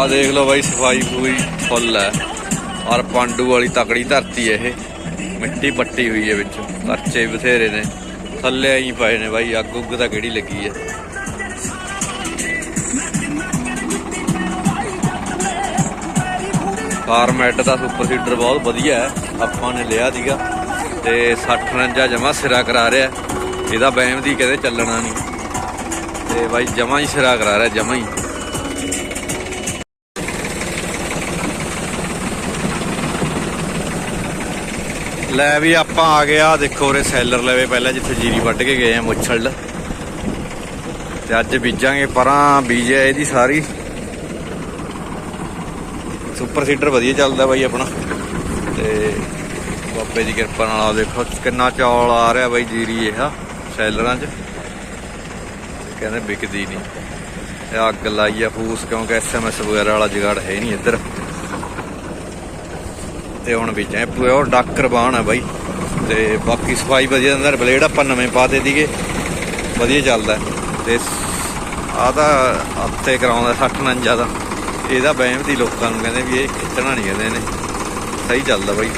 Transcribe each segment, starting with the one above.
ਆ ਦੇਖ ਲਓ ਬਾਈ, ਸਫ਼ਾਈ ਪੂਰੀ ਫੁੱਲ ਹੈ। ਔਰ ਪਾਂਡੂ ਵਾਲੀ ਤਕੜੀ ਧਰਤੀ ਹੈ ਇਹ। ਮਿੱਟੀ ਪੱਟੀ ਹੋਈ ਹੈ ਵਿੱਚ। ਖਰਚੇ ਬਥੇਰੇ ਨੇ। ਥੱਲੇ ਆਈ ਪਏ ਨੇ ਬਾਈ, ਅੱਗ ਉੱਗ ਤਾਂ ਕਿਹੜੀ ਲੱਗੀ ਹੈ। ਫਾਰਮੈਟ ਦਾ ਸੁਪਰ ਸੀਡਰ ਬਹੁਤ ਵਧੀਆ ਹੈ। ਆਪਾਂ ਨੇ ਲਿਆ ਸੀਗਾ। ਤੇ 60 49 ਜਮਾ ਸਿਰਾ ਕਰਾ ਰਿਹਾ। ਇਹਦਾ ਬੈਮ ਦੀ ਕਦੇ ਚੱਲਣਾ ਨਹੀਂ। ਤੇ ਬਾਈ ਜਮਾ ਹੀ ਸਿਰਾ ਕਰਾ ਰਿਹਾ, ਜਮਾ ਹੀ। ਲੈ ਵੀ ਆਪਾਂ ਆ ਗਿਆ ਦੇਖੋ ਉਰੇ ਸੈਲਰ ਲਵੇ ਪਹਿਲਾਂ ਜਿੱਥੇ ਜੀਰੀ ਵੱਢ ਕੇ ਗਏ ਆ ਮੁੱਛਲ। ਤੇ ਅੱਜ ਬੀਜਾਂਗੇ ਪਰਾਂ ਬੀਜ ਹੈ ਇਹਦੀ ਸਾਰੀ। ਸੁਪਰ ਸੀਡਰ ਵਧੀਆ ਚੱਲਦਾ ਬਾਈ ਆਪਣਾ। ਤੇ ਬਾਬੇ ਦੀ ਕਿਰਪਾ ਨਾਲ ਆ ਦੇਖੋ ਕਿੰਨਾ ਚੌਲ ਆ ਰਿਹਾ ਬਾਈ ਜੀਰੀ ਇਹ ਸੈਲਰਾਂ 'ਚ। ਕਹਿੰਦੇ ਵਿਕਦੀ ਨਹੀਂ। ਇਹ ਅੱਗ ਲਾਈ ਆ ਫੂਸ ਕਿਉਂਕਿ ਐਸਐਮਐਸ ਵਗੈਰਾ ਵਾਲਾ ਜਗਾੜ ਹੈ ਨਹੀਂ ਇੱਧਰ। ਤੇ ਹੁਣ ਬੀਜਾਂ ਇਹ ਪਿਓਰ ਡਾਕਰ ਬਾਣ ਹੈ ਬਾਈ। ਤੇ ਬਾਕੀ ਸਫ਼ਾਈ ਵਧੀਆ ਅੰਦਰ ਬਲੇਡ ਆਪਾਂ ਨਵੇਂ ਪਾਤੇ ਦੀਗੇ ਵਧੀਆ ਚੱਲਦਾ। ਤੇ ਆ ਤਾਂ ਹੱਥੇ ਕਰਾਉਂਦਾ 60 49 ਦਾ ਇਹਦਾ ਬੈਮ ਦੀ ਲੋਕਾਂ ਨੂੰ ਕਹਿੰਦੇ ਵੀ ਇਹ ਖਿੱਚਣਾ ਨਹੀਂ ਕਹਿੰਦੇ ਨੇ ਸਹੀ ਚੱਲਦਾ ਬਾਈ,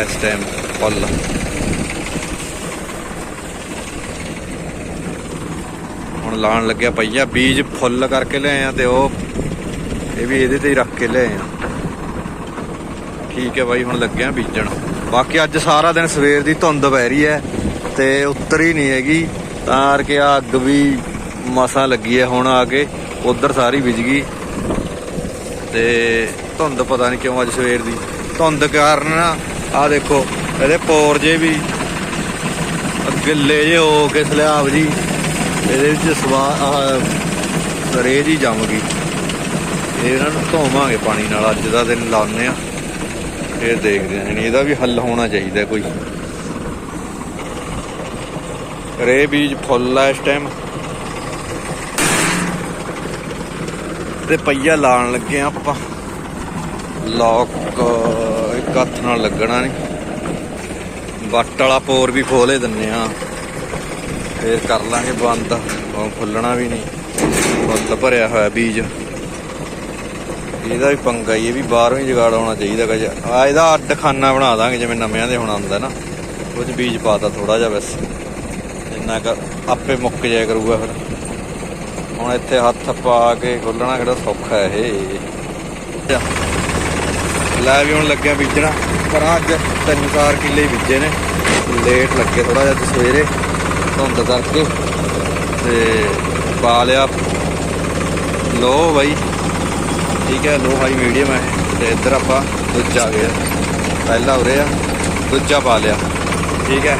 ਇਸ ਟਾਈਮ ਫੁੱਲ ਹੁਣ ਲਾਣ ਲੱਗਿਆ ਪਈਆ, ਬੀਜ ਫੁੱਲ ਕਰਕੇ ਲਿਆਏ ਆ ਤੇ ਉਹ, ਇਹ ਵੀ ਇਹਦੇ ਤੇ ਹੀ ਰੱਖ ਕੇ ਲਿਆਏ ਆ। ਠੀਕ ਹੈ ਬਾਈ, ਹੁਣ ਲੱਗਿਆ ਬੀਜਣ। ਬਾਕੀ ਅੱਜ ਸਾਰਾ ਦਿਨ ਸਵੇਰ ਦੀ ਧੁੰਦ ਪੈ ਰਹੀ ਹੈ ਤੇ ਉੱਤਰ ਹੀ ਨਹੀਂ ਹੈਗੀ। ਤਾਂ ਕਰਕੇ ਆ ਅੱਗ ਵੀ ਮਸਾ ਲੱਗੀ ਹੈ ਹੁਣ ਆ ਕੇ। ਉਧਰ ਸਾਰੀ ਵਿਜ ਗਈ। ਤੇ ਧੁੰਦ ਪਤਾ ਨਹੀਂ ਕਿਉਂ ਅੱਜ ਸਵੇਰ ਦੀ। ਧੁੰਦ ਕਾਰਨ ਨਾ ਆ ਦੇਖੋ, ਇਹਦੇ ਪੋਰ ਜੇ ਵੀ ਗਿੱਲੇ ਜੇ ਹੋ ਕੇ ਸਲਿਆਬ ਜੀ। ਇਹਦੇ ਵਿੱਚ ਸਵਾ ਰੇਜ਼ ਹੀ ਜੰਮ ਗਈ। ਇਹਨਾਂ ਨੂੰ ਧੋਵਾਂਗੇ ਪਾਣੀ ਨਾਲ, ਅੱਜ ਦਾ ਦਿਨ ਲਾਉਨੇ ਆ ਇਹ ਦੇਖਦੇ ਹਾਂ ਇਹਦਾ ਵੀ ਹੱਲ ਹੋਣਾ ਚਾਹੀਦਾ ਕੋਈ। ਰੇ ਬੀਜ ਫੁੱਲ ਆ ਇਸ ਟਾਈਮ ਤੇ ਪਈਆ ਲਾਣ ਲੱਗੇ ਆ ਆਪਾਂ। ਲੋਕ ਇੱਕ ਹੱਥ ਨਾਲ ਲੱਗਣਾ ਨਹੀਂ ਵੱਟ ਵਾਲਾ ਪੋਰ ਵੀ ਖੋਲੇ ਦਿੰਨੇ ਆ। ਫੇਰ ਕਰ ਲਾਂਗੇ ਬੰਦ। ਉਹ ਖੁੱਲਣਾ ਵੀ ਨਹੀਂ ਫੁੱਲ ਭਰਿਆ ਹੋਇਆ ਬੀਜ। ਇਹਦਾ ਵੀ ਪੰਗਾ ਹੀ ਇਹ ਵੀ ਬਾਹਰੋਂ ਹੀ ਜਗਾੜ ਆਉਣਾ ਚਾਹੀਦਾ ਕੁਝ ਆ ਇਹਦਾ ਅੱਡ ਖਾਨਾ ਬਣਾ ਦਾਂਗੇ ਜਿਵੇਂ ਨਵਿਆਂ ਦੇ ਹੁਣ ਆਉਂਦਾ ਨਾ। ਉਹ 'ਚ ਬੀਜ ਪਾਤਾ ਥੋੜਾ ਜਿਹਾ ਬਸ। ਇੰਨਾ ਕ ਆਪੇ ਮੁੱਕ ਜਾਇਆ ਕਰੂਗਾ ਫਿਰ। ਹੁਣ ਇੱਥੇ ਹੱਥ ਪਾ ਕੇ ਖੋਲਣਾ ਕਿਹੜਾ ਸੌਖਾ ਹੈ ਇਹ। ਲੈ ਵੀ ਹੁਣ ਲੱਗਿਆ ਬੀਜਣਾ। ਪਰ ਅੱਜ ਤਿੰਨ ਚਾਰ ਕਿੱਲੇ ਬੀਜੇ ਨੇ। ਲੇਟ ਲੱਗੇ ਥੋੜਾ ਜਿਹਾ ਸਵੇਰੇ। ਧੁੰਦ ਕਰਕੇ। ਤੇ ਪਾ ਲਿਆ। ਲੋ ਬਾਈ। ਠੀਕ ਹੈ, ਲੋ ਹਾਈ ਮੀਡੀਅਮ ਹੈ ਤੇ ਇੱਧਰ ਆਪਾਂ ਦੂਜਾ ਆ ਗਿਆ ਪਹਿਲਾ ਉਰੇ ਆ, ਦੂਜਾ ਪਾ ਲਿਆ। ਠੀਕ ਹੈ,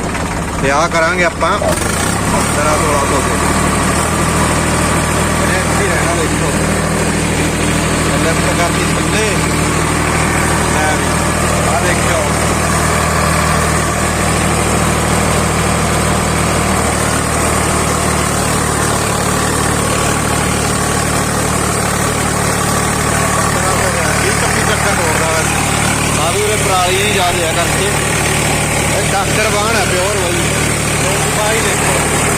ਤੇ ਆ ਕਰਾਂਗੇ ਆਪਾਂ ਤਰਾ ਥੋੜਾ ਤੋਂ ਪਰਾਲੀ ਨਹੀਂ ਜਾ ਰਿਹਾ ਕਰਕੇ। ਇਹ ਡਾਕਟਰ ਬਾਣ ਹੈ ਪਿਓਰ ਬਾਈ। ਬਾਈ ਦੇਖੋ।